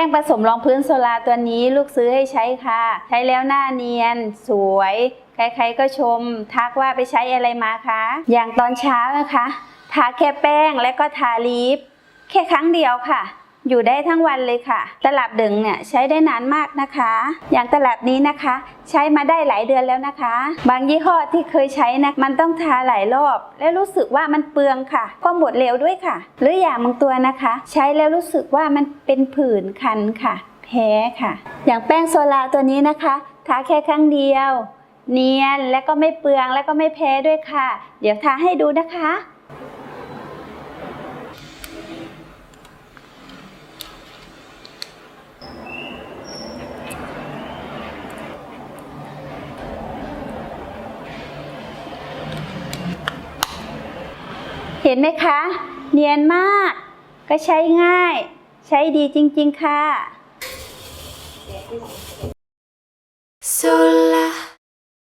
ป้งผสมรองพื้นโซลาตัวนี้ลูกซื้อให้ใช้ค่ะ ใช้แล้วหน้าเนียน สวย ใครๆก็ชม ทักว่าไปใช้อะไรมาคะ อย่างตอนเช้านะคะ ทาแค่แป้งและก็ทาลิป แค่ครั้งเดียวค่ะ อยู่ได้ทั้งวันเลยค่ะ ตลับดึงเนี่ยใช้ได้นานมากนะคะ อย่างตลับนี้นะคะ ใช้มาได้หลายเดือนแล้วนะคะ บางยี่ห้อที่เคยใช้นะมันต้องทาหลายรอบ และรู้สึกว่ามันเปลืองค่ะ ก็หมดเร็วด้วยค่ะ หรืออย่างบางตัวนะคะ ใช้แล้วรู้สึกว่ามันเป็นผื่นคันค่ะ แพ้ค่ะ อย่างแป้งโซลาตัวนี้นะคะทาแค่ครั้งเดียว เนียนและก็ไม่เปลืองและก็ไม่แพ้ด้วยค่ะ เดี๋ยวทาให้ดูนะคะ เห็นไหมคะ เนียนมาก ก็ใช้ง่าย ใช้ดีจริง ๆ ค่ะ